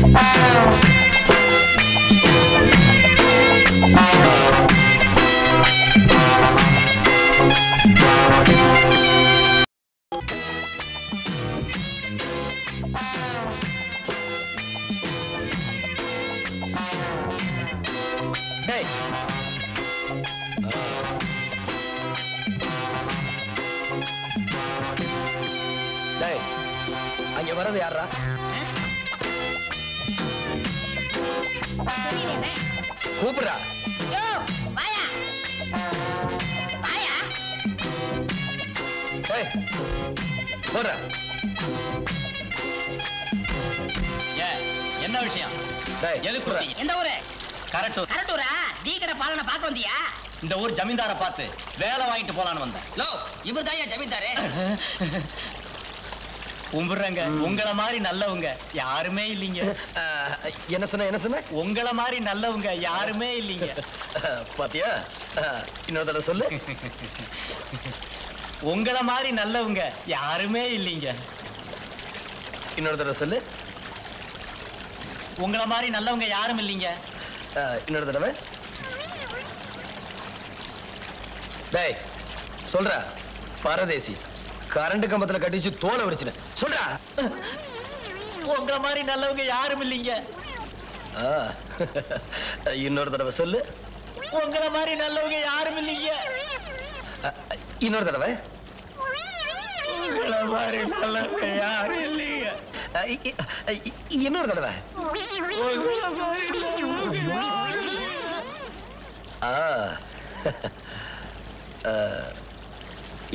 டேய் correct கரட்டூரா? Tea கடை பாலனை பார்க்க வந்தியா? இந்த ஊர் ஜமீன்தாரை பார்த்து வேலை வாங்கிட்டு போலான்னு வந்தேன். லோ இவர் தான் ஜமீன்தாரு? கும்பிடுறேங்க. உங்கள மாதிரி நல்லவங்க யாருமே இல்லைங்க. என்ன சொன்ன என்ன சொன்ன? உங்கள மாதிரி நல்லவங்க யாருமே இல்லைங்க. பாத்தியா? இன்னொரு தடவை சொல்லு. உங்கள மாதிரி நல்லவங்க யாருமே இல்லைங்க. இன்னொரு தடவை சொல்லு. உங்கள மாதிரி நல்லவங்க யாரும் இல்லைங்க. இன்னொரு தடவை. டேய் சொல்றா. பரதேசி கரண்ட் கம்பத்துல கட்டிச்சு தோலை உரிச்சுன சொல்றா. உங்கள மாதிரி நல்லவங்க யாரும் இல்லைங்க. இன்னொரு தடவை சொல்லு. உங்கள மாதிரி நல்லவங்க யாரும் இல்லைங்க. இன்னொரு தடவை. உங்கள மாதிரி நல்லவங்க யாரும் இல்லைங்க. இன்னொரு தடவை?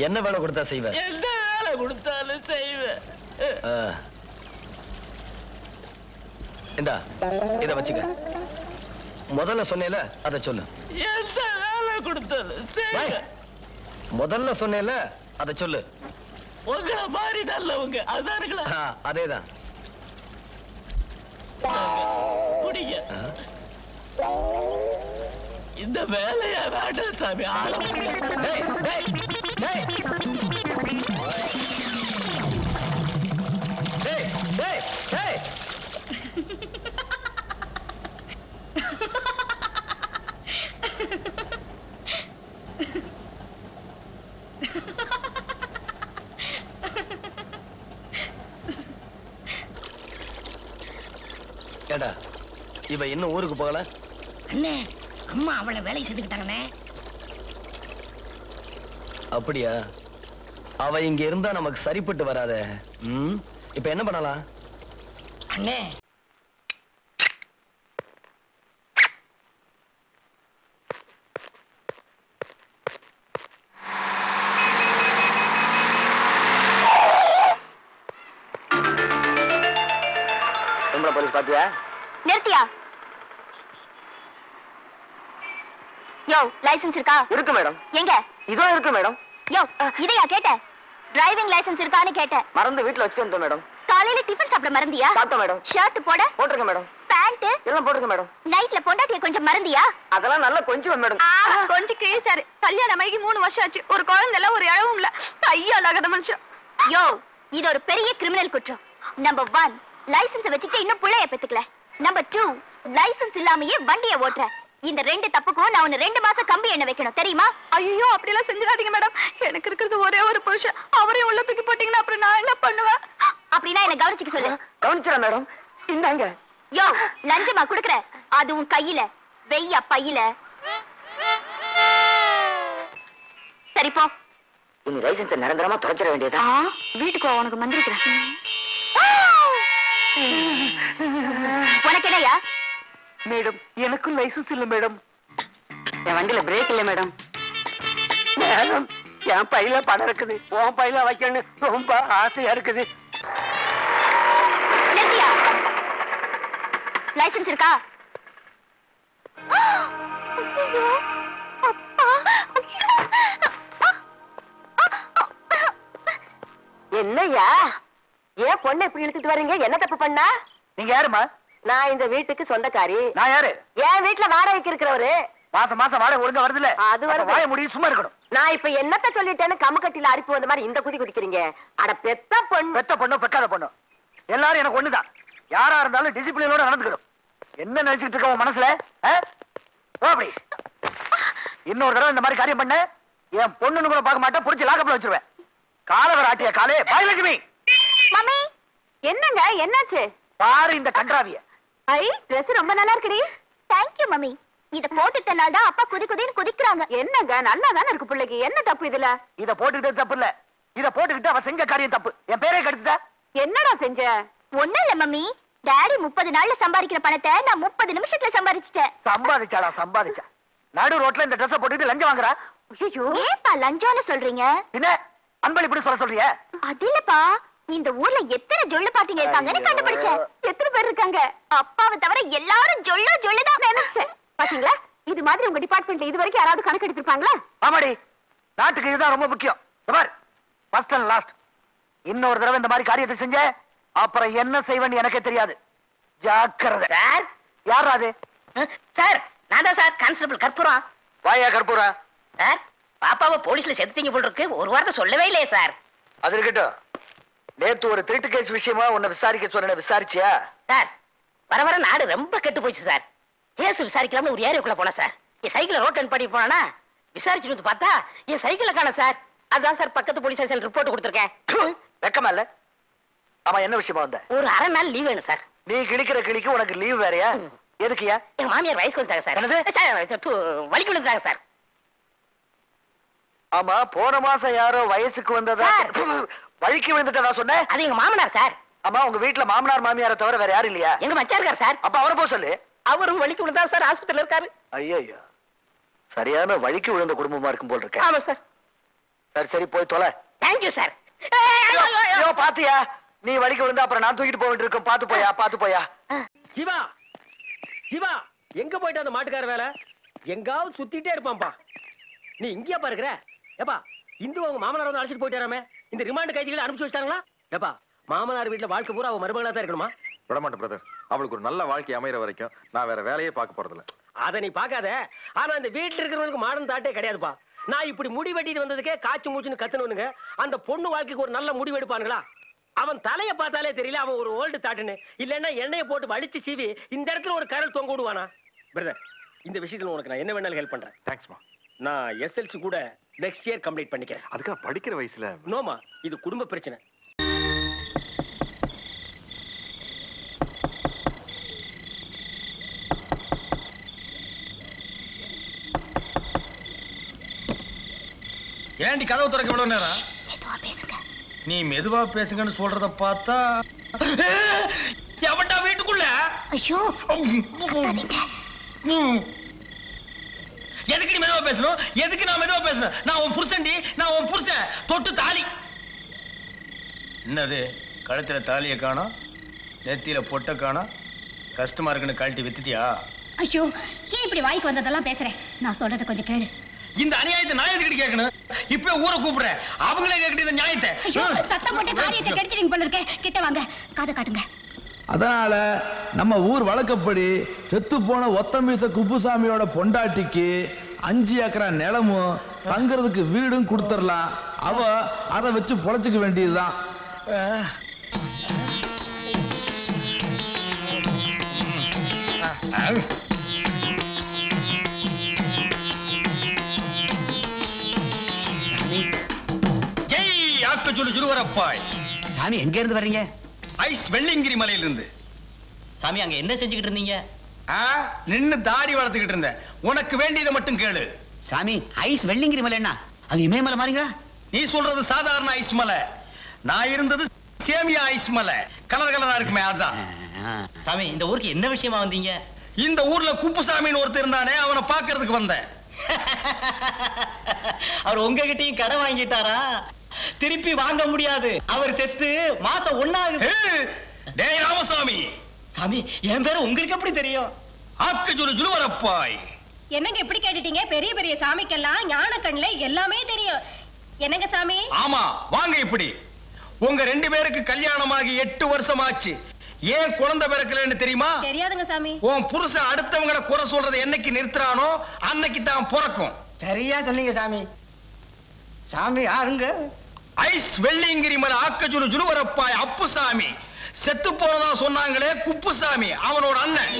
என்ன வேலை கொடுத்தா செய்வேன் என்ன வேலை கொடுத்தாலும் செய்வேன். இந்தா இத வச்சுக்க. முதல்ல சொன்னேல அத சொல்லு. எந்த வேலை செய்வேன் முதல்ல சொன்னேல அத சொல்லு. உங்கள மாதிரி நல்லவங்க. அதானுங்களா? அதேதான். குடிங்க. இந்த வேலையா வேண்டாம் சாமி. ஆள டேய், டேய், டேய். டேய், டேய், டேய். ஏடா இவ இன்னும் ஊருக்கு போகல? அண்ணே அம்மா அவளை வேலையை செஞ்சுக்கிட்டாங்கண்ணே அப்படியா? அவ இங்க இருந்தா நமக்கு சரிப்பட்டு வராதே. இப்ப என்ன பண்ணலாம்? அண்ணே யோ லைசென்ஸ் இருக்கா? இருக்கு மேடம். எங்க? இதோ இருக்கு மேடம். யோ இதையா கேட்டேன் டிரைவிங் லைசென்ஸ் இருக்கான்னு கேட்டேன் மறந்து வீட்டுல வச்சுட்டு வந்தோம் மேடம். காலையில டிஃபன் சாப்பிட மறந்தியா? சாப்பிட்டோம் மேடம். ஷர்ட் போட? போட்டிருக்கேன் மேடம். பேண்ட் எல்லாம் போட்டிருக்கேன் மேடம். நைட்ல பொண்டாட்டிய கொஞ்சம் மறந்தியா? அதெல்லாம் நல்லா கொஞ்சம் மேடம். கொஞ்சம் கிழிச்சாரு. கல்யாணம் ஆகி மூணு வருஷம் ஆச்சு. ஒரு குழந்தை இல்ல ஒரு இழவும் இல்ல. கையாலாகாத மனுஷன். யோ இது ஒரு பெரிய கிரிமினல் குற்றம். நம்பர் ஒன் லைசென்ஸ் வச்சுட்டு இன்னும் புள்ளைய பெத்துக்கல. நம்பர் டூ லைசென்ஸ் இல்லாமயே வண்டியை ஓட்டுற. இந்த ரெண்டு தப்புக்கும் நான் உன்னை ரெண்டு மாசம் கம்பி எண்ணெய் வைக்கணும் தெரியுமா? ஐயோ அப்படி எல்லாம் செஞ்சிடாதீங்க மேடம். எனக்கு இருக்கிறது ஒரே ஒரு புருஷன். அவரையும் உள்ள தூக்கி போட்டீங்கன்னா அப்புறம் நான் என்ன பண்ணுவேன்? அப்படின்னா என்ன கவனிச்சுக்க சொல்லு. கவனிச்சிடா மேடம். இந்தாங்க. யோ லஞ்சமா குடுக்குற? அது உன் கையில வெய்யா பையில. சரி போ. உன் லைசன்ஸ் நிரந்தரமா தொலைச்சிட வேண்டியதா வீட்டுக்கு வா, உனக்கு மந்திரிக்கிறேன். மேடம் எனக்கும் லைசன்ஸ் இல்ல மேடம். என் வண்டியில பிரேக் இல்ல மேடம். மேடம் என் பையில பணம் இருக்குது. உன் பையில வைக்கணும் ரொம்ப ஆசையா இருக்குது. லைசென்ஸ் இருக்கா? என்னய்யா ஏன் பொண்ணை இப்படி இழுத்துட்டு வர்றீங்க என்ன தப்பு பண்ணா? நீங்க யாருமா நான் இந்த வீட்டுக்கு சொந்தக்காரி. நான் யாரு? என் வீட்டுல வாடகைக்கு இருக்கிறவரு. மாசம் மாசம் வாடகை ஒழுங்கா வருதுல்ல. அது வருது. அப்ப வாய முடியும் சும்மா இருக்கணும். நான் இப்ப என்னத்த சொல்லிட்டேன்னு கமுக்கட்டில அரிப்பு வந்த மாதிரி இந்த குதி குதிக்கிறீங்க. அட பெத்த பொண்ணு. பெத்த பொண்ணு பெக்காத பொண்ணு. எல்லாரும் எனக்கு ஒண்ணுதான். யாரா இருந்தாலும் டிசிப்ளினோட நடந்துக்கணும். என்ன நினைச்சிட்டு இருக்க உன் மனசுல? அப்படி. இன்னொரு தடவை இந்த மாதிரி காரியம் பண்ண என் பொண்ணுன்னு கூட பார்க்க மாட்டேன் புடிச்சு லாக்கப்ல வச்சிருவேன். காலவர் ஆட்டிய காலே. பாயலட்சுமி மம்மி என்னங்க என்னாச்சு? பாரு இந்த கன்றாவிய. ஐ Dress ரொம்ப நல்லா இருக்குடி தேங்க்யூ மம்மி. இத போட்டுட்டனால தான் அப்பா குதி குதின்னு குதிக்கிறாங்க. என்னங்க? நல்லா தானே இருக்கு பிள்ளைக்கு. என்ன தப்பு இதுல? இத போட்டுக்கிட்டது தப்பு இல்ல. இத போட்டுக்கிட்டு அவ செஞ்ச காரியம் தப்பு. என் பேரே கெடுத்துட்டா. என்னடா செஞ்ச? ஒண்ணு இல்ல மம்மி. டாடி முப்பது நாள்ல சம்பாதிக்கிற பணத்தை நான் முப்பது நிமிஷத்துல சம்பாதிச்சிட்டேன். சம்பாதிச்சாளா? சம்பாதிச்சா? நடு ரோட்ல இந்த ட்ரெஸ் போட்டுட்டு லஞ்சம் வாங்குறா? ஐயோ ஏப்பா லஞ்சம்னு சொல்றீங்க? என்ன அன்பளிப்புன்னு சொல்ல சொல்றிய? அது இல்லப்பா. இந்த ஊர்ல எத்தனை ஜொல்லு பாத்தீங்க இருக்காங்கன்னு. கண்டுபிடிச்சேன் எத்தனை பேர் இருக்காங்க? அப்பாவை தவிர எல்லாரும் ஜொல்லு ஜொல்லு தான் நினைச்சேன் பாத்தீங்களா? இது மாதிரி உங்க டிபார்ட்மெண்ட்ல இது வரைக்கும் யாராவது கணக்கு எடுத்திருப்பாங்களா? ஆமாடி. நாட்டுக்கு இதுதான் ரொம்ப முக்கியம். ஃபர்ஸ்ட் அண்ட் லாஸ்ட் இன்னொரு தடவை இந்த மாதிரி காரியத்தை செஞ்ச அப்புறம் என்ன செய்வேன்னு எனக்கே தெரியாது. ஜாக்கிரதை. சார். யாரா அது? சார் நான் தான் சார் கான்ஸ்டபிள் கற்பூரம் வாயா கற்பூரா. சார் பாப்பாவை போலீஸ்ல செத்துட்டீங்க போல இருக்கு. ஒரு வார்த்தை சொல்லவே இல்லையே சார். அது இருக்கட்டும். நேத்து ஒரு திருட்டு கேஸ் விஷயமா உன்னை விசாரிக்க சொன்ன விசாரிச்சியா? சார் வர வர நாடு ரொம்ப கெட்டு போச்சு சார். கேஸ் விசாரிக்கலாம்னு ஒரு ஏரியாக்குள்ள போனேன் சார். என் சைக்கிளை ரோட் ரன் பண்ணி போனா விசாரிச்சுட்டு வந்து பார்த்தா என் சைக்கிளை காணோம் சார். அதான் சார் பக்கத்து போலீஸ் ஸ்டேஷன் ரிப்போர்ட் கொடுத்துருக்கேன். வெக்கமா இல்ல? ஆமா என்ன விஷயமா வந்த? ஒரு அரை நாள் லீவ் வேணும் சார். நீ கிழிக்கிற கிளிக்கு உனக்கு லீவ் வேறயா? எதுக்குயா எங்க மாமியார் வயசுக்கு வந்துட்டாங்க சார். என்னது? வலிக்கு விழுந்தாங்க சார். ஆமா போன மாசம் யாரோ வயசுக்கு வந்ததா. வழிக்கு விழுந்துட்டதா சொன்ன? அது எங்க மாமனார் சார். ஆமா உங்க வீட்டுல மாமனார் மாமியாரை தவிர வேற யாரும் இல்லையா? எங்க மச்சா இருக்கார் சார். அப்ப அவரை போக சொல்லு. அவரும் வலிக்கு விழுந்தா சார் ஆஸ்பத்திரியில இருக்காரு. ஐயோ சரியான வழிக்கு விழுந்த குடும்பமா இருக்கும் போல் இருக்க. ஆமா சார். சரி சரி போய் தொலை. தேங்க்யூ சார் ஐயோ பாத்தியா? நீ வழிக்கு விழுந்தா அப்புறம் நான் தூக்கிட்டு போக வேண்டியிருக்கும். பாத்து போயா பாத்து போயா. சிவா சிவா எங்க போயிட்டு அந்த மாட்டுக்கார வேலை? எங்காவது சுத்திட்டே இருப்பான்ப்பா. நீ இங்கேயா பாருக்கிற? ஏப்பா இந்து அவங்க மாமனார் வந்து அழைச்சிட்டு போயிட்டாராமே இந்த ரிமாண்ட் கைதிகளை அனுப்பிச்சு வச்சிட்டாங்களா? ஏப்பா மாமனார் வீட்டுல வாழ்க்கை பூரா அவ மருமகளா தான் இருக்கணுமா? விடமாட்டேன் பிரதர் அவளுக்கு ஒரு நல்ல வாழ்க்கை அமையிற வரைக்கும் நான் வேற வேலையே பார்க்க போறதில்ல. அதை நீ பார்க்காத. ஆனா இந்த வீட்டுல இருக்கிறவங்களுக்கு மாடன் தாட்டே கிடையாதுப்பா. நான் இப்படி முடி வெட்டிட்டு வந்ததுக்கே காய்ச்சி மூச்சுன்னு கத்துனவனுங்க அந்த பொண்ணு வாழ்க்கைக்கு ஒரு நல்ல முடிவு எடுப்பானுங்களா? அவன் தலைய பார்த்தாலே தெரியல அவன் ஒரு ஓல்டு தாட்டுன்னு இல்லைன்னா எண்ணெயை போட்டு வலிச்சு சீவி இந்த இடத்துல ஒரு கரல் தொங்க விடுவானா? பிரதர் இந்த விஷயத்துல உனக்கு நான் என்ன வேணாலும் ஹெல்ப் பண்றேன். தேங்க்ஸ்மா நான் எஸ்எல்சி கூட நெக்ஸ்ட் இயர் கம்ப்ளீட் பண்ணிக்கிறேன். அதுக்காக படிக்கிற வயசுல? நோமா இது குடும்ப பிரச்சனை. ஏண்டி கதவு திறக்க இவ்வளவு நேரம்? நீ மெதுவா பேசுங்கன்னு சொல்றத பார்த்தா எவன்டா வீட்டுக்குள்ள? ஐயோ. எதுக்கு நீ மெதுவா பேசணும்? எதுக்கு நான் மெதுவா பேசணும்? நான் உன் புருஷன்டி நான் உன் புருஷன். தொட்டு தாலி. என்னது? கழுத்துல தாலியை காணோம்? நெத்தியில பொட்டை காணோம்? கஷ்டமா இருக்குன்னு கழட்டி வித்துட்டியா? ஐயோ ஏன் இப்படி வாய்க்கு வந்ததெல்லாம் பேசுறேன்? நான் சொல்றத கொஞ்சம் கேளு. இந்த அநியாயத்தை நான் எதுக்கிட்டு கேட்கணும்? இப்ப ஊரை கூப்பிடுறேன். அவங்களே கேட்கிட்டு இந்த நியாயத்தை. ஐயோ சத்தம் போட்டு காரியத்தை கெடுத்துறீங்க போல இருக்கே. கிட்ட வாங்க. காதை காட்டுங்க. அதனால நம்ம ஊர் வழக்கப்படி செத்து போன ஒத்தமீச குப்புசாமியோட பொண்டாட்டிக்கு அஞ்சு ஏக்கரா நிலமும் தங்குறதுக்கு வீடும் கொடுத்துடலாம். அவ அதை வச்சு பொழைச்சிக்க வேண்டியதுதான். ஜெய் ஆக்க சொல்லு சுருவரப்பாய் சாமி எங்க இருந்து வர்றீங்க? ஐஸ் வெள்ளிங்கிரி மலையிலிருந்து. சாமி அங்க என்ன செஞ்சுக்கிட்டு இருந்தீங்க? நின்னு தாடி வளர்த்துக்கிட்டு இருந்தேன். உனக்கு வேண்டியதை மட்டும் கேளு. சாமி ஐஸ் வெள்ளிங்கிரி மலை என்ன? அது இமயமலை மாறீங்களா நீ சொல்றது சாதாரண ஐஸ் மலை. நான் இருந்தது சேமியா ஐஸ் மலை. கலர் கலரா இருக்குமே அதான் சாமி இந்த ஊருக்கு என்ன விஷயமா வந்தீங்க? இந்த ஊர்ல குப்புசாமின்னு ஒருத்தர் இருந்தானே அவனை பாக்குறதுக்கு வந்தேன். அவர் உங்ககிட்டயும் கடை வாங்கிட்டாரா? திருப்பி வாங்க முடியாது. அவர் செத்து மாசம் ஏய், டேய் ராமசாமி. சாமி என் பேரு உங்களுக்கு எப்படி தெரியும்? ஆக்க சொல்லு ஜுலுவரப்பாய் என்னங்க இப்படி கேட்டுட்டீங்க? பெரிய பெரிய சாமிக்கெல்லாம் ஞான கண்ணுல எல்லாமே தெரியும். என்னங்க சாமி? ஆமா வாங்க இப்படி. உங்க ரெண்டு பேருக்கு கல்யாணமாகி எட்டு வருஷம் ஆச்சு ஏன் குழந்தை பிறக்கலன்னு தெரியுமா? தெரியாதுங்க சாமி. உன் புருஷன் அடுத்தவங்கள குறை சொல்றதை என்னைக்கு நிறுத்துறானோ அன்னைக்கு தான் பிறக்கும். சரியா சொன்னீங்க சாமி. சாமி யாருங்க? ஐஸ் வெள்ளியங்கிரி மலை ஆக்கஜுலு ஜுலுவரப்பாய் அப்புசாமி. செத்து போனதா சொன்னாங்களே குப்புசாமி அவனோட அண்ணன்.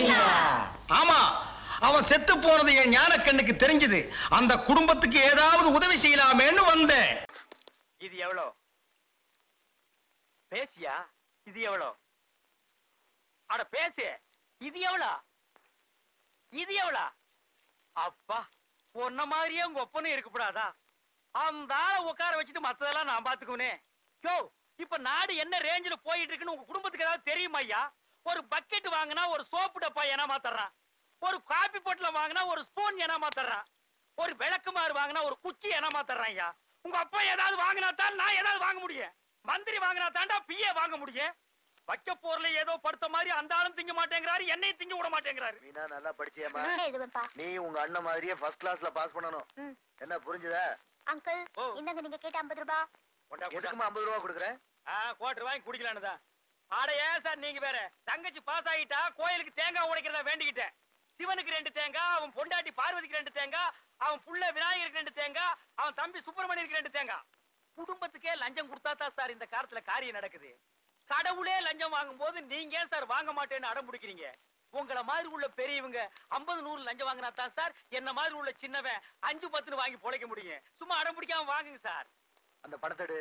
ஆமா அவன் செத்து போனது என் ஞானக்கண்ணுக்கு தெரிஞ்சது. அந்த குடும்பத்துக்கு ஏதாவது உதவி செய்யலாமேன்னு வந்தேன். இது எவ்வளோ? பேசியா? இது எவ்வளோ? அட பேசு இது எவ்வளோ? இது எவ்வளோ? அப்பா உன்ன மாதிரியே உங்க ஒப்பனும் இருக்கக்கூடாதா? அந்த ஆளை உட்கார வச்சுட்டு மத்ததெல்லாம் நான் பாத்துக்குவனே யோ இப்ப நாடு என்ன ரேஞ்சில போயிட்டு இருக்குன்னு உங்க குடும்பத்துக்கு ஏதாவது தெரியுமா ஐயா? ஒரு பக்கெட் வாங்கினா ஒரு சோப்பு டப்பா ஏனா மாத்தறான் ஒரு காபி பொட்டல வாங்கினா ஒரு ஸ்பூன் ஏனா மாத்தறான் ஒரு விளக்குமாறு வாங்கினா ஒரு குச்சி ஏனா மாத்தறான் ஐயா. உங்க அப்பா ஏதாவது வாங்கினா தான் நான் ஏதாவது வாங்க முடியும். மந்திரி வாங்கினா தாண்டா பிஏ வாங்க முடியும். வைக்க போர்ல ஏதோ படுத்த மாதிரி அந்த ஆளும் திங்க மாட்டேங்கிறாரு என்னையும் திங்க விட மாட்டேங்கிறாரு. மீனா நல்லா படிச்சியம்மா. நீ உங்க அண்ணன் மாதிரியே ஃபர்ஸ்ட் கிளாஸ்ல பாஸ் பண்ணணும். என்ன புரிஞ்சுதா? அங்கிள் ஓ. இந்தாங்க நீங்க கேட்ட ஐம்பது ரூபாய் கொண்டா, கொண்டா. எதுக்குமா ஐம்பது ரூபா கொடுக்குறேன் ஆ, கோட்டர் வாங்கி குடிக்கலான்னு தான். ஆட ஏன் சார் நீங்க வேற? தங்கச்சி பாஸ் ஆகிட்டா கோயிலுக்கு தேங்காய் உடைக்கிறதா வேண்டிக்கிட்டேன். சிவனுக்கு ரெண்டு தேங்காய் அவன் பொண்டாட்டி பார்வதிக்கு ரெண்டு தேங்காய் அவன் புள்ள விநாயகருக்கு ரெண்டு தேங்காய் அவன் தம்பி சுப்பிரமணியருக்கு ரெண்டு தேங்காய். குடும்பத்துக்கே லஞ்சம் கொடுத்தா தான் சார் இந்த காலத்துல காரியம் நடக்குது. கடவுளே லஞ்சம் வாங்கும்போது நீங்க ஏன் சார் வாங்க மாட்டேன்னு அடம் பிடிக்கிறீங்க? உங்கள மாதிரி உள்ள பெரியவங்க ஐம்பது நூறு லஞ்சம் வாங்கினா தான் சார். என்ன மாதிரி உள்ள சின்னவன் அஞ்சு பத்துன்னு வாங்கி பொழைக்க முடியும். சும்மா அடம் பிடிக்காம வாங்குங்க சார். அந்த பணத்தை எடு.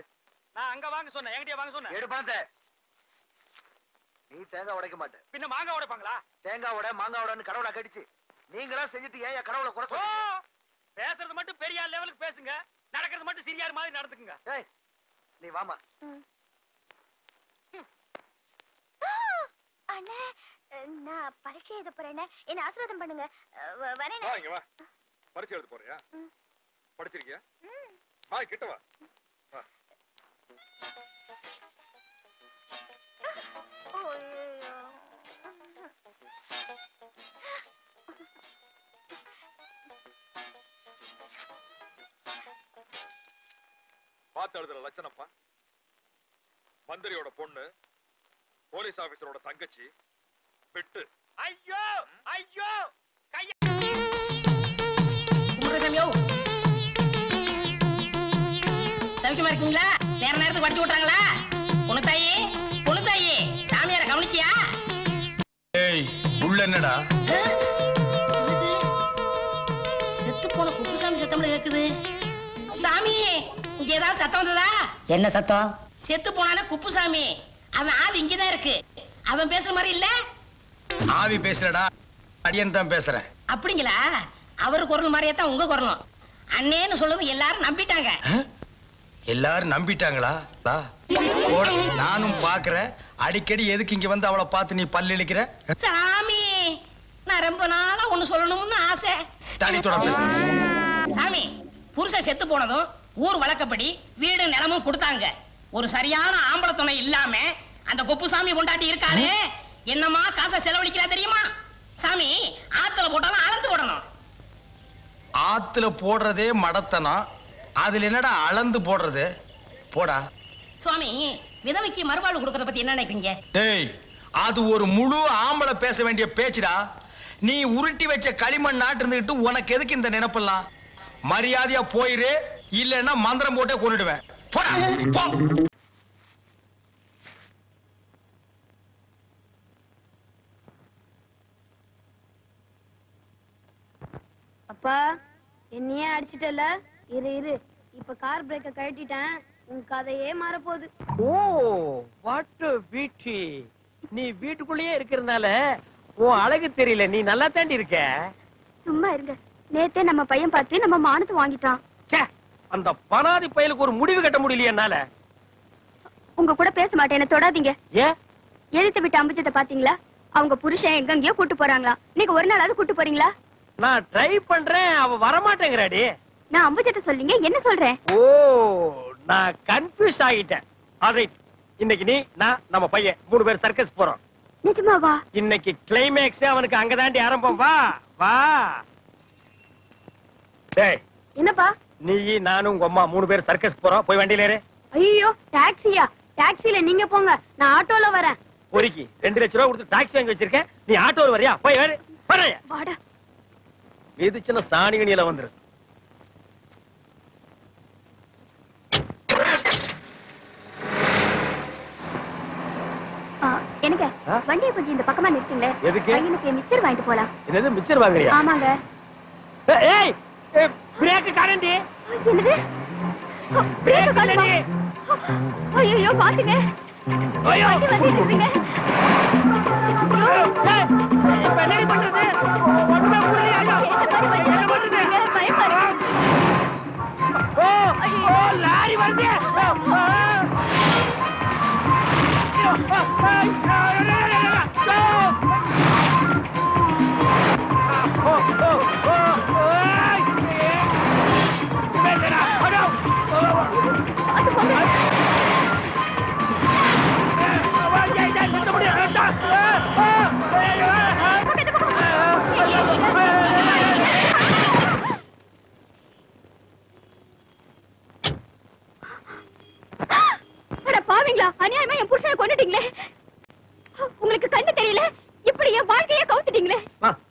நான் அங்க வாங்க சொன்னேன். என்கிட்டயே வாங்க சொன்னேன். எடு பணத்தை. நீ தேங்காய் உடைக்க மாட்ட. பின்ன மாங்காய் உடைப்பாங்களா? தேங்காய் உடை மாங்காய் உடைன்னு கடவுளை கடிச்சு. நீங்களா செஞ்சுட்டு ஏன் கடவுளை குறை பேசுறது மட்டும் பெரிய லெவலுக்கு பேசுங்க. நடக்கிறது மட்டும் சிறியார் மாதிரி நடந்துக்குங்க. ஏய் நீ வாமா. அண்ணே நான் பரீட்சை எழுத போறேன்னு என்ன ஆசீர்வாதம் பண்ணுங்க. வரேனே வா இங்க வா. பரிச்சை எழுத போறியா? படிச்சிருக்கியா? வா கிட்ட வா. பார்த்து எழுதுற லட்சணப்பா மந்திரியோட பொண்ணு போலீஸ் ஆபீசரோட தங்கச்சி விட்டு ஐயோ! ஐயோ! கைய இருக்கீங்களா? நேர நேரத்துக்கு வட்டி விட்டுறாங்களா பொண்ணு தாயி பொண்ணு தாயி சாமியார கவனிச்சியா? ஏய் உள்ள என்னடா? செத்து போன குப்புசாமி சத்தம்ல கேக்குது. சாமி இங்க ஏதாவது சத்தம் வந்ததா? என்ன சத்தம்? செத்து போனானே குப்புசாமி. அவன் ஆவி இங்கதான் இருக்கு. அவன் பேசுற மாதிரி இல்ல? ஆவி பேசுறடா அடியன் தான் பேசுறேன். அப்படிங்களா? அவர் குரல் மாதிரியே தான் உங்க குரலும். அண்ணேன்னு சொல்லுது எல்லாரும் நம்பிட்டாங்க. எல்லாரும் நம்பிட்டாங்களா? நானும் பாக்குறேன். அடிக்கடி எதுக்கு இங்க வந்து அவளை பார்த்து நீ பல்லு இழிக்கிற? சாமி நான் ரொம்ப நாளா ஒண்ணு சொல்லணும்னு ஆசை. சாமி புருஷன் செத்து போனதும் ஊர் வழக்கப்படி வீடு நிலமும் கொடுத்தாங்க. ஒரு சரியான ஆம்பளை துணை இல்லாம அந்த குப்புசாமி பொண்டாட்டி இருக்காரு என்னமா காசை செலவழிக்கிறா தெரியுமா? சாமி ஆத்துல போட்டாலும் அளந்து போடணும். ஆத்துல போடுறதே மடத்தனா அதுல என்னடா அளந்து போடுறது? போடா. சுவாமி விதவைக்கு மறுவாழ்வு கொடுக்கறத பத்தி என்ன நினைக்கிறீங்க? டேய் அது ஒரு முழு ஆம்பளை பேச வேண்டிய பேச்சுடா. நீ உருட்டி வச்ச களிமண் நாட்டு இருந்துகிட்டு உனக்கு எதுக்கு இந்த நினைப்பெல்லாம்? மரியாதையா போயிரு இல்லைன்னா மந்திரம் போட்டே கொண்டுடுவேன் போடா போ. அப்பா என்னையே அடிச்சிட்டல? இரு இரு. இப்ப கார் பிரேக்க கழட்டிட்டேன். உன் கதையே மாறப்போகுது. ஓ வாட் பியூட்டி நீ வீட்டுக்குள்ளேயே இருக்கிறதுனால உன் அழகு தெரியல. நீ நல்லா தாண்டி இருக்க. சும்மா இருங்க. நேத்தே நம்ம பையன் பார்த்து நம்ம மானத்தை வாங்கிட்டான். அந்த பனாதி பயலுக்கு ஒரு முடிவு கட்ட முடியலையே என்னால. உங்க கூட பேச மாட்டேன். என்ன தொடாதீங்க. ஏன் எழுத்து விட்டு அம்புஜத்தை பாத்தீங்களா அவங்க புருஷன் எங்கெங்கயோ கூட்டு போறாங்களா நீங்க ஒரு நாளாவது கூட்டு போறீங்களா? நான் ட்ரை பண்றேன் அவ வரமாட்டேங்கிறாடி. நான் அம்புஜத்தை சொல்லிங்க என்ன சொல்றேன் ஓ நான் கன்ஃபியூஸ் ஆகிட்டேன். ஆல்ரைட் இன்னைக்கு நீ நான் நம்ம பையன் மூணு பேர் சர்க்கஸ் போறோம். நிஜமாவா இன்னைக்கு கிளைமேக்ஸ் அவனுக்கு அங்கதாண்டி ஆரம்பம். வா வா. டேய் என்னப்பா? நீ நானும் உங்க அம்மா மூணு பேர் சர்க்கஸ் போறோம். போய் வண்டியில ஏறு. ஐயோ டாக்ஸியா டாக்ஸில நீங்க போங்க நான் ஆட்டோல வரேன். பொறுக்கி ரெண்டு லட்ச ரூபா கொடுத்து டாக்ஸி வாங்கி வச்சிருக்கேன். நீ ஆட்டோல வரியா? போய் வரையா வாடா. இது சின்ன சாணிகணியில வந்துரு. ஆ, எனக்கு வண்டியை கொஞ்சம் இந்த பக்கமா நிறுத்துங்களே. எதுக்கு? பையனுக்கு மிச்சர் வாங்கிட்டு போலாம். என்னது மிச்சர் வாங்குறியா? ஆமாங்க. ஏய் பிரேக் காரண்டி என்னது? பிரேக் காணுமா? ஐயோ பாத்துங்க. ஐயோ. வண்டி வந்துட்டு இருக்குங்க. இப்ப என்னடி பண்றது? பயமா இருக்கு ஓ ஓ லாரி வருது அட என் புருஷனை கொண்டுட்டீங்களே உங்களுக்கு கண்ணு தெரியல? இப்படி என் வாழ்க்கையே கவுத்துட்டீங்களே?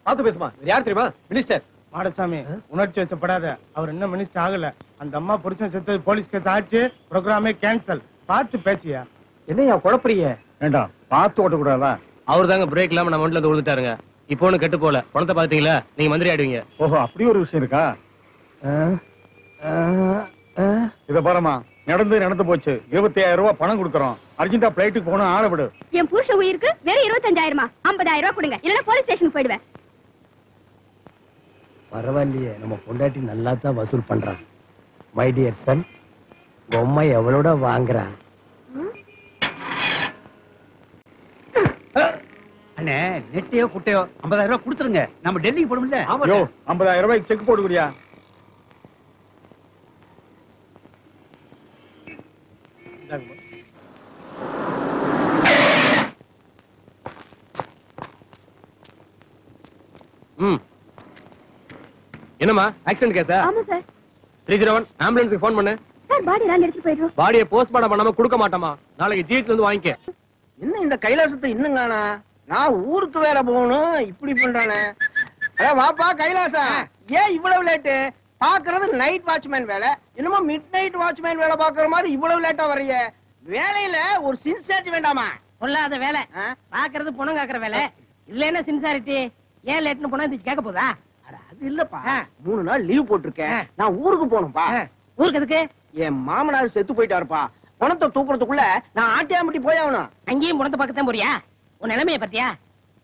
பாத்து பேசுமா. யார் தெரியுமா? மினிஸ்டர். மாடசாமி உணர்ச்சி வச்சப்படாத அவர் இன்னும் மினிஸ்டர் ஆகல. அந்த அம்மா புருஷன் செத்தது போலீஸ் கேஸ் ஆச்சு ப்ரோக்ராமே கேன்சல் பார்த்து பேசியா? என்னையா குழப்பறீங்க? வேண்டாம் பார்த்து ஓட்டக்கூடாதா? அவர் தாங்க பிரேக் இல்லாம நம்ம ஒன்றுல விழுந்துட்டாருங்க இப்போ ஒண்ணு கெட்டு போல. பணத்தை பாத்தீங்களா நீங்க மந்திரி ஆடுவீங்க ஓஹோ அப்படி ஒரு விஷயம் இருக்கா? இத பாருமா நடந்து நடந்து போச்சு. இருபத்தி ஆயிரம் ரூபாய் பணம் கொடுக்கறோம். அர்ஜென்டா பிளைட்டுக்கு போகணும் ஆள விடு. என் புருஷன் உயிருக்கு வெறும் இருபத்தஞ்சாயிரமா? ஐம்பதாயிரம் ரூபாய் கொடுங்க. இல்லன்னா போலீஸ் ஸ்டேஷன் போயிடுவேன். பரவாயில்லையே. நம்ம பொண்டாட்டி நல்லா தான் வசூல் பண்றான் மை டியர் சன் பொம்மை எவ்வளோட வாங்குறா? அண்ணே நெட்டையோ குட்டையோ ஐம்பதாயிரம் ரூபாய் கொடுத்துருங்க. நம்ம டெல்லிக்கு போடும்ல யோ ஐம்பதாயிரம் ரூபாய்க்கு செக் போட்டுக்கிறியா? ம். என்னம்மா? ஆக்சிடென்ட் கேஸா ஆமா சார். த்ரீ ஜீரோ ஒன் ஆம்புலன்ஸுக்கு ஃபோன் பண்ணு. சார் பாடி எல்லாம் எடுத்துட்டு போயிடுறோம். பாடியை போஸ்ட்மார்ட்டம் பண்ணாம கொடுக்க மாட்டோமா நாளைக்கு ஜிஹெச்ல இருந்து வாங்கிக்க. என்ன இந்த கைலாசத்தை இன்னும் காணா நான் ஊருக்கு வேற போகணும் இப்படி பண்றானே. அட வாப்பா கைலாசா ஏன் இவ்வளவு லேட்டு பாக்குறது நைட் வாட்ச்மேன் வேலை. என்னமோ மிட் நைட் வாட்ச்மேன் வேலை பாக்குற மாதிரி இவ்வளவு லேட்டா வர்றீங்க. வேலையில ஒரு சின்சியாரிட்டி வேண்டாமா? பொல்லாத வேலை. பாக்குறது பணம் காக்குற வேலை. இதுல என்ன சின்சாரிட்டி ஏன் லேட்னு போனா இது கேட்க போதா? அது இல்லப்பா. மூணு நாள் லீவ் போட்டிருக்கேன். நான் ஊருக்கு போகணும்பா. ஊருக்கு எதுக்கு? என் மாமனார் செத்து போயிட்டாருப்பா. பணத்தை தூக்குறதுக்குள்ள நான் ஆட்டியாம்பட்டி போய் ஆகணும். அங்கேயும் பணத்தை பக்கத்தான் போறியா? உன் நிலைமைய பத்தியா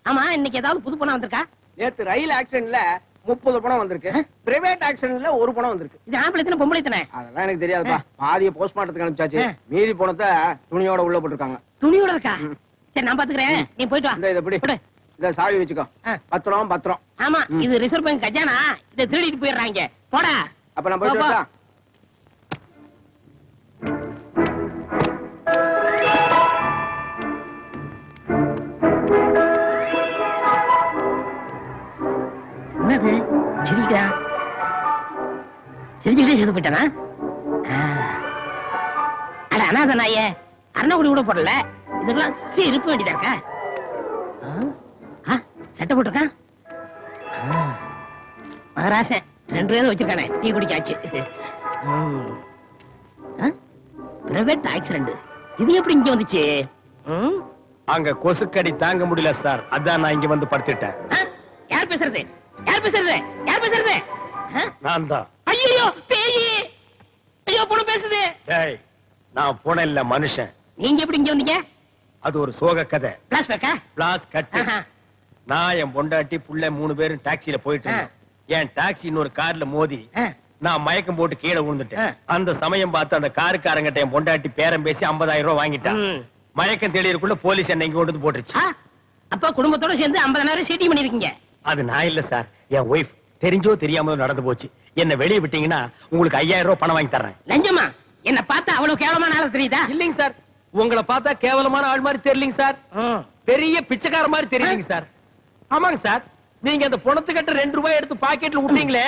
ஆமா இன்னைக்கு ஏதாவது புது பணம் வந்திருக்கா? நேத்து ரயில் ஆக்சிடென்ட்ல முப்பது பணம் வந்திருக்கு. பிரைவேட் ஆக்சிடென்ட்ல ஒரு பணம் வந்திருக்கு. இது ஆம்பளை எத்தனை பொம்பளை எத்தனை அதெல்லாம் எனக்கு தெரியாதுப்பா. பாதிய போஸ்ட்மார்ட்டத்துக்கு அனுப்பிச்சாச்சு. மீதி பணத்தை துணியோட உள்ள போட்டிருக்காங்க. துணியோட இருக்கா? சரி நான் பாத்துக்கிறேன். நீ போயிட்டு வா. இதை பிடி. இத சாவி வச்சுக்கோ. பத்திரம் பத்திரம். ஆமா இது ரிசர்வ் பேங்க் கஜானா. இதை திருடிட்டு போயிடுறாங்க. போடா. அப்ப நான் போயிட்டு. வரட்டா? என்னது? சிரிக்கிறா. சிரிச்சுக்கிட்டே செத்து போயிட்டானா. அட அனாத நாயே அருணாக்குடி கூட போடல. இதுக்கெல்லாம் சீ இருப்ப வேண்டியதா இருக்கா? சட்டை போட்டிருக்கான் ஆ. மகராசன் ரெண்டு பேரும் வச்சிருக்கானே டீ குடிக்காச்சு. பிரைவேட் ஆக்சிடென்ட் இது எப்படி இங்க வந்துச்சு? ம்? அங்க கொசுக்கடி தாங்க முடியல சார். அதான் நான் இங்க வந்து படுத்துட்டேன்? யார் பேசுறது? யார் பேசுறது? யார் பேசுறது? நான் தான். ஐயோ பேயி! ஐயோ பொண்ணு பேசுது. டேய் நான் போன இல்ல மனுஷன். நீங்க எப்படி இங்க வந்தீங்க? அது ஒரு சோக கதை. பிளாஷ்பேக்கா பிளாஸ் கட்டு நான் என் பொண்டாட்டி புள்ள மூணு பேரும் டாக்ஸில போயிட்டு. என் டாக்ஸி இன்னொரு கார்ல மோதி நான் மயக்கம் போட்டு கீழே விழுந்துட்டேன். அந்த சமயம் பார்த்து அந்த காருக்காரங்கிட்ட என் பொண்டாட்டி பேரம் பேசி 50000 ரூபாய் வாங்கிட்டான் மயக்கம் தெளியறதுக்குள்ள போலீஸ் என்ன இங்க கொண்டு வந்து போட்டுருச்சு. அப்ப குடும்பத்தோட சேர்ந்து 50000 சீட்டி பண்ணிருக்கீங்க. அது நான் இல்ல சார். என் ஒய்ஃப் தெரிஞ்சோ தெரியாமலோ நடந்து போச்சு. என்ன வெளியே விட்டீங்கன்னா உங்களுக்கு 5000 ரூபாய் பணம் வாங்கி தர்றேன். லஞ்சமா? என்ன பார்த்தா அவ்வளவு கேவலமான ஆளு தெரியுதா? இல்லைங்க சார். உங்களை பார்த்தா கேவலமான ஆள் மாதிரி தெரியலங்க சார். பெரிய பிச்சைக்கார மாதிரி தெரியுதுங்க சார். ஆமாங்க சார். நீங்க அந்த பணத்து கட்ட ரெண்டு ரூபாய் எடுத்து பாக்கெட்ல விட்டீங்களே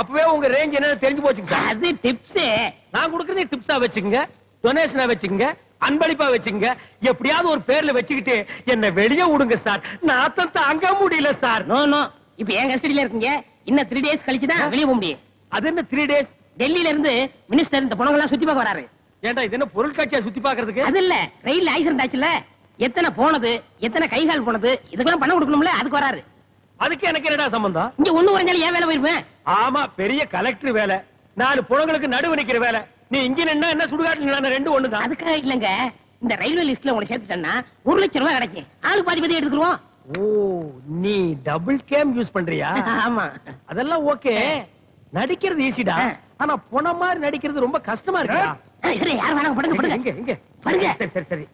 அப்பவே உங்க ரேஞ்ச் என்னன்னு தெரிஞ்சு போச்சுங்க சார். அது டிப்ஸ் நான் கொடுக்கறதே டிப்ஸா வச்சுக்கோங்க டொனேஷனா வச்சுக்கோங்க அன்பளிப்பா வச்சுக்கோங்க. எப்படியாவது ஒரு பேர்ல வச்சுக்கிட்டு என்ன வெளியே விடுங்க சார். நாத்தம் தாங்க முடியல சார். நோ நோ இப்ப என் கஸ்டடியில இருக்கீங்க. இன்னும் த்ரீ டேஸ் கழிச்சு தான் வெளியே போக முடியும். அது என்ன த்ரீ டேஸ் டெல்லியில இருந்து மினிஸ்டர் இந்த பணங்கள்லாம் சுத்தி பார்க்க வராரு. ஏன்டா இது என்ன பொருட்காட்சியா சுத்தி பாக்குறதுக்கு அது இல்ல ரயில் ஆக்சிடென்ட் ஆச்சுல எத்தனை போனது எத்தனை கை கால் போனது இதுக்கெல்லாம் பணம் கொடுக்கணும்ல? அதுக்கு வராரு. அதுக்கு எனக்கு என்னடா சம்பந்தம்? இங்க ஒண்ணு குறைஞ்சாலும் ஏன் வேலை போயிருப்பேன் ஆமா பெரிய கலெக்டர் வேலை. நாலு புலங்களுக்கு நடுவு நிக்கிற வேலை. நீ இங்க நின்னா என்ன சுடுகாட்டு நின்னா ரெண்டு ஒண்ணுதான். அதுக்காக இல்லங்க. இந்த ரயில்வே லிஸ்ட்ல உங்களை சேர்த்துட்டேன்னா ஒரு லட்சம் ரூபாய் கிடைக்கும். ஆளு பாதி பாதி எடுத்துருவோம். ஓ நீ டபுள் கேம் யூஸ் பண்றியா? ஆமா. அதெல்லாம் ஓகே நடிக்கிறது ஈஸிடா ஆனா பொண மாதிரி நடிக்கிறது ரொம்ப கஷ்டமா இருக்கு சரி யார் வேணாம் படுங்க படுங்க. இங்க இங்க படுங்க சரி சரி சரி.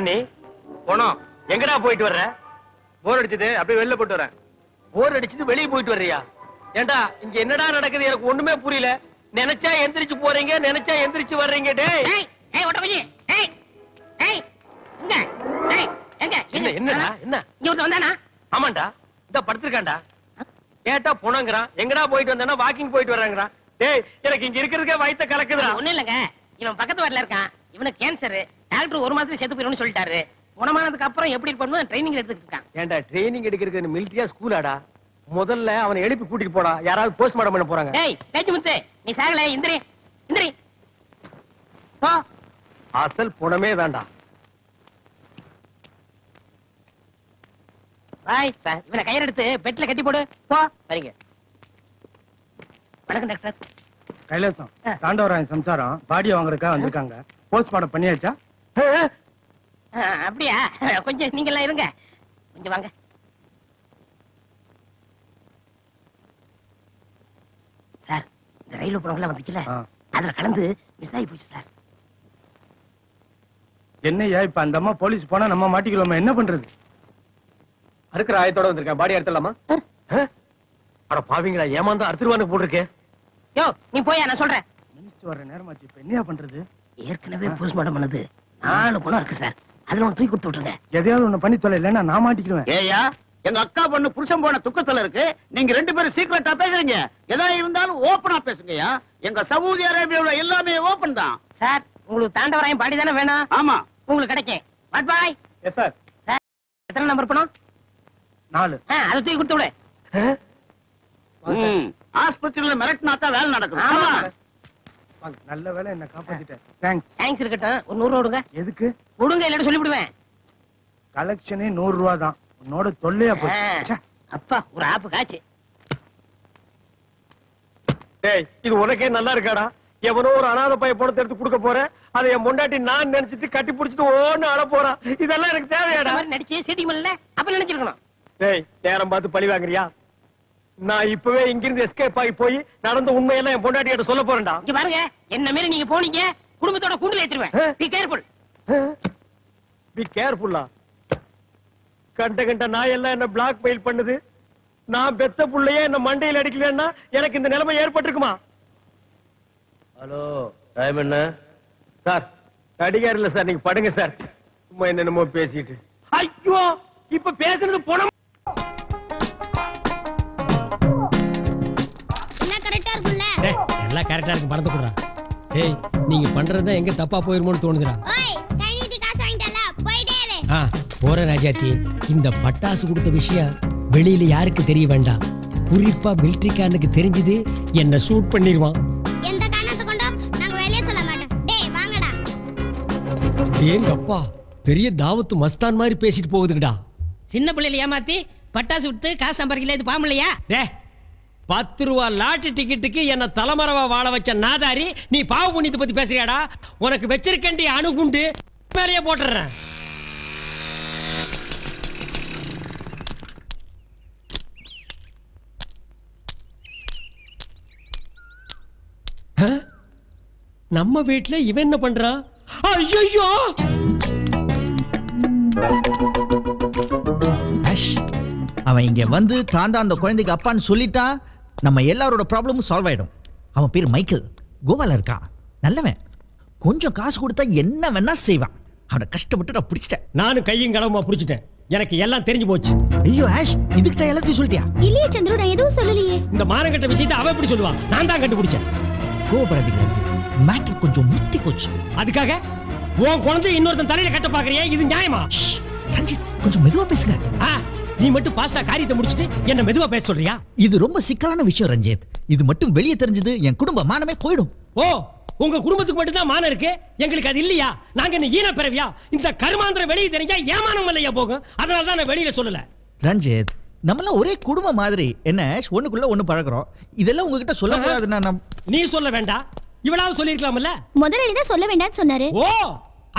நீ? போனோம். எங்கடா போயிட்டு வர்ற? போர் அடிச்சது அப்படியே வெளில போயிட்டு வரேன். போர் அடிச்சது வெளிய போயிட்டு வர்றியா? ஏண்டா இங்க என்னடா நடக்குது? எனக்கு ஒண்ணுமே புரியல. நினைச்சா எந்திரிச்சு போறீங்க நினைச்சா எந்திரிச்சு வர்றீங்க டேய். ஏய் போய் ஏய் ஏய் எங்க ஏய் எங்க என்ன என்னடா என்ன? இங்க ஒருத்தன் வந்தானா? ஆமாண்டா இந்த படுத்திருக்காண்டா கேட்டா புணங்குறான். எங்கடா போயிட்டு வந்தானா வாக்கிங் போயிட்டு வர்றாங்கறான். டேய் எனக்கு இங்க இருக்கிறதுக்கே வயித்த கலக்குதுடா. ஒண்ணு இல்லங்க. இவன் பக்கத்து வார்டுல இருக்கான். இவனுக்கு கேன்சர் டாக்டர் ஒரு மாசத்துல செத்து போயிடும்னு சொல்லிட்டாரு. குணமானதுக்கு அப்புறம் எப்படி பண்ணணும் ட்ரைனிங் எடுத்துட்டு இருக்கான். ஏண்டா ட்ரைனிங் எடுக்கிறது மிலிட்டரியா ஸ்கூலாடா முதல்ல அவனை எழுப்பி கூட்டிட்டு போடா. யாராவது போஸ்ட்மார்ட்டம் பண்ண போறாங்க. டேய் பேச்சு முத்து. நீ சாகல இந்திரி இந்திரி. போ. அசல் புணமே தான்டா. பாய் சார் இவனை கயிறு எடுத்து பெட்ல கட்டி போடு. போ. சரிங்க. வணக்கம் டாக்டர். கைலாசம் தாண்டவராயன் சம்சாரம் பாடியை வாங்குறதுக்காக வந்திருக்காங்க. போஸ்ட்மார்ட்டம் பண்ணியாச்சா? அப்படியா? கொஞ்சம் நீங்க எல்லாம் இருங்க. கொஞ்சம் வாங்க சார் இந்த ரயில் ப்ரோக்ராம் வந்துச்சுல? அதுல கலந்து மிஸ் ஆகி போச்சு சார் என்னய்யா இப்ப அந்த அம்மா போலீஸ் போனா நம்ம மாட்டிக்கலாமா என்ன பண்றது? அறுக்கிற ஆயத்தோட வந்திருக்கேன் பாடி அறுத்தலாமா அட பாவிங்களா ஏமாந்தா அறுத்துருவானு போட்டிருக்கேன் யோ நீ போயா நான் சொல்றேன். மினிஸ்டர் வர நேரமாச்சு இப்ப என்னையா பண்றது? ஏற்கனவே போஸ்ட்மார்ட்டம் பண்ணது. நாலு குணம் இருக்கு சார் அதுல ஒன்று தூக்கி கொடுத்து விட்டுருங்க. எதையாவது ஒண்ணு பண்ணி தொலை இல்லைன்னா நான் மாட்டிக்குவேன் ஏயா எங்க அக்கா பொண்ணு புருஷன் போன துக்கத்துல இருக்கு. நீங்க ரெண்டு பேரும் சீக்கிரட்டா பேசுறீங்க. எதா இருந்தாலும் ஓபனா பேசுங்கயா எங்க சவுதி அரேபியாவுல எல்லாமே ஓபன் தான். சார் உங்களுக்கு தாண்டவராயம் பாடி தானே வேணும்? ஆமா. உங்களுக்கு கிடைக்கும். பட் பாய் எஸ் சார் சார் எத்தனை நம்பர் பணம் நாலு. அதை தூக்கி கொடுத்து விடு. ஆஸ்பத்திரியில மிரட்டினா தான் வேலை நடக்கும் ஆமா. நல்ல வேலை என்ன காப்பாத்திட்டேன். தேங்க்ஸ் தேங்க்ஸ் இருக்கட்டும். ஒரு நூறு ரூபா விடுங்க எதுக்கு? விடுங்க இல்லாட்டி சொல்லிவிடுவேன். கலெக்ஷனே நூறு ரூபா தான். உன்னோட தொல்லையா போச்சு. அப்பா ஒரு ஆப்பு காச்சு டேய் இது உனக்கே நல்லா இருக்காடா? எவனோ ஒரு அனாதை பைய பணத்தை எடுத்து கொடுக்க போறேன் அதை என் பொண்டாட்டி நான் நினைச்சிட்டு கட்டி பிடிச்சிட்டு ஓன்னு அழ போறான் இதெல்லாம் எனக்கு தேவையாடா? மாதிரி நடிச்சு சீட்டி மல்ல அப்ப நினைச்சிருக்கணும். டேய் நேரம் பார்த்து பழி வாங்குறியா? நான் இப்பவே இங்கிருந்து எஸ்கேப் ஆகி போய் நடந்த உண்மையெல்லாம் என் பொண்டாட்டி கிட்ட சொல்ல போறேன்டா. இங்க பாருங்க என்ன மாரி நீங்க போனீங்க? குடும்பத்தோட கூண்டுல ஏத்துருவேன் பி கேர்ஃபுல் பி கேர்ஃபுல்லா கண்ட கண்ட நாய் எல்லாம் என்ன பிளாக் மெயில் பண்ணுது? நான் பெத்த புள்ளையே என்ன மண்டையில் அடிக்கலன்னா எனக்கு இந்த நிலைமை ஏற்பட்டிருக்குமா? ஹலோ டைம் என்ன? சார் அடிக்கார் இல்ல சார் நீங்க படுங்க சார் சும்மா என்னென்னமோ பேசிட்டு. ஐயோ இப்ப பேசுனது போன எல்லாம் கரெக்டா இருக்கு. கொடுறா. டேய் நீங்க பண்றதுதான் எங்க தப்பா போயிருமோன்னு தோணுதுடா. போற ராஜாத்தி இந்த பட்டாசு கொடுத்த விஷயம் வெளியில யாருக்கு தெரிய வேண்டாம். குறிப்பா மிலிட்ரிக்காரனுக்கு தெரிஞ்சது என்ன ஷூட் பண்ணிடுவான் எந்த காரணத்தை கொண்டும் நாங்க வெளியே சொல்ல மாட்டோம். டேய் வாங்கடா. ஏங்க அப்பா பெரிய தாவத்து மஸ்தான் மாதிரி பேசிட்டு போகுதுங்கடா சின்ன பிள்ளைல ஏமாத்தி பட்டாசு விட்டு காசு சம்பாதிக்கல இது பாம்பலையா டே பத்து ரூபா லாட்டு டிக்கெட்டுக்கு என்ன தலைமறைவா வாழ வச்ச நாதாரி நீ பாவ புண்ணியத்தை பத்தி பேசுறியாடா? உனக்கு வச்சிருக்கண்டி அணுகுண்டு மேலேயே போட்டுறேன் ஆ? நம்ம வீட்ல இவன் என்ன பண்றான் ஐயோ அஷ், அவன் இங்க வந்து தான் தான் அந்த குழந்தைக்கு அப்பான்னு சொல்லிட்டான் நம்ம எல்லாரோட ப்ராப்ளமும் சால்வ் ஆயிடும். அவன் பேர் மைக்கேல். கோவால இருக்கான் நல்லவன். கொஞ்சம் காசு கொடுத்தா என்ன வேணா செய்வான். அவனை கஷ்டப்பட்டு நான் பிடிச்சிட்டேன். நானும் கையும் களவுமா புடிச்சிட்டேன். எனக்கு எல்லாம் தெரிஞ்சு போச்சு. ஐயோ ஆஷ் இதுக்கிட்ட எல்லாத்தையும் சொல்லிட்டியா? இல்லையே சந்துரு நான் எதுவும் சொல்லலையே. இந்த மானங்கட்ட விஷயத்தை அவ எப்படி சொல்லுவா? நான் தான் கண்டுபிடிச்சேன். கோபப்படாதீங்க மேட்டர் கொஞ்சம் முத்தி போச்சு. அதுக்காக உன் குழந்தை இன்னொருத்தன் தலையில கட்ட பாக்குறியே இது நியாயமா? ரஞ்சித் கொஞ்சம் மெதுவா பேசுங்க. நீ மட்டும் பாஸ்டா காரியத்தை முடிச்சிட்டு என்ன மெதுவா பேச சொல்றியா? இது ரொம்ப சிக்கலான விஷயம் ரஞ்சித். இது மட்டும் வெளியே தெரிஞ்சது என் குடும்ப மானமே போயிடும். ஓ உங்க குடும்பத்துக்கு மட்டும் தான் மானம் இருக்கு? எங்களுக்கு அது இல்லையா? நாங்க என்ன ஈன பிறவியா? இந்த கருமாந்திரம் வெளியே தெரிஞ்சா ஏமானம் இல்லையா போகும்? அதனால தான் நான் வெளியில சொல்லல. ரஞ்சித் நம்மளாம் ஒரே குடும்பம் மாதிரி. என்ன ஒண்ணுக்குள்ள ஒண்ணு பழகுறோம். இதெல்லாம் உங்ககிட்ட சொல்லக்கூடாதுன்னா நான் நீ சொல்ல வேண்டாம். இவளாவது சொல்லிருக்கலாம்ல முதலாளி தான் சொல்ல வேண்டாம்னு சொன்னாரு. ஓ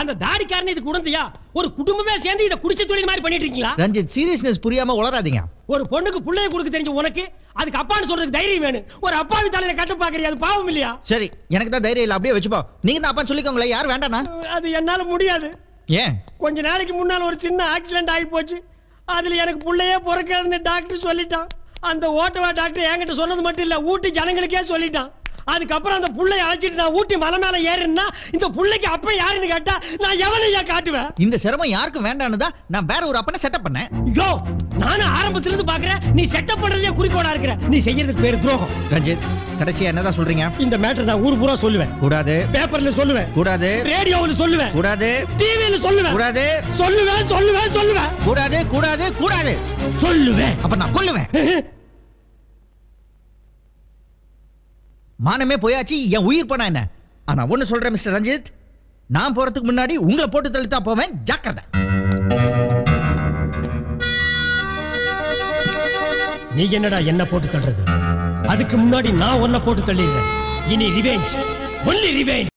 அந்த தாடிக்காரன் இது குழந்தையா ஒரு குடும்பமே சேர்ந்து இத குடிச்ச தொழில் மாதிரி பண்ணிட்டு இருக்கீங்களா ரஞ்சித் சீரியஸ்னஸ் புரியாம உளராதீங்க ஒரு பொண்ணுக்கு புள்ளைய கொடுக்க தெரிஞ்ச உனக்கு அதுக்கு அப்பான்னு சொல்றதுக்கு தைரியம் வேணும். ஒரு அப்பாவி தலையில கட்ட பாக்குறியா? அது பாவம் இல்லையா? சரி எனக்கு தான் தைரியம் இல்லை அப்படியே வச்சுப்போ. நீங்க தான் அப்பா சொல்லிக்கோங்களேன் யார் வேண்டாண்ணா அது என்னால முடியாது. ஏன்? கொஞ்ச நாளைக்கு முன்னால ஒரு சின்ன ஆக்சிடென்ட் ஆகி போச்சு. அதுல எனக்கு புள்ளையே பிறக்காதுன்னு டாக்டர் சொல்லிட்டான். அந்த ஓட்டவா டாக்டர் என்கிட்ட சொன்னது மட்டும் இல்ல ஊட்டி ஜனங்களுக்கே சொல்லிட்டான். அதுக்கப்புறம் அந்த புள்ளைய அழைச்சிட்டு நான் ஊட்டி மலை மேல ஏறுனா இந்த புள்ளைக்கு அப்ப யாருன்னு கேட்டா நான் எவனையா காட்டுவேன்? இந்த சிரமம் யாருக்கும் வேண்டான்னு தான் நான் வேற ஒரு அப்பனை செட்டப் பண்ணேன். யோ நானும் ஆரம்பத்துல இருந்து பாக்குறேன் நீ செட்டப் பண்றதே குறிக்கோடா இருக்கிற. நீ செய்யறதுக்கு பேரு துரோகம். ரஞ்சித் கடைசியா என்னதான் சொல்றீங்க? இந்த மேட்டர் நான் ஊர் பூரா சொல்லுவேன். கூடாது. பேப்பர்ல சொல்லுவேன். கூடாது. ரேடியோவில் சொல்லுவேன். கூடாது. டிவியில சொல்லுவேன். கூடாது. சொல்லுவேன் சொல்லுவேன் சொல்லுவேன். கூடாது கூடாது கூடாது. சொல்லுவேன். அப்ப நான் கொல்லுவேன். மானமே போயாச்சு என் உயிர் போனா என்ன? ஆனா ஒண்ணு சொல்றேன் மிஸ்டர் ரஞ்சித். நான் போறதுக்கு முன்னாடி உங்களை போட்டு தள்ளித்தான் போவேன் ஜாக்கிரதை. நீ என்னடா என்ன போட்டு தள்ளுறது? அதுக்கு முன்னாடி நான் உன்னை போட்டு தள்ளிடுறேன். இனி ரிவெஞ்ச் ஒன்லி ரிவெஞ்ச்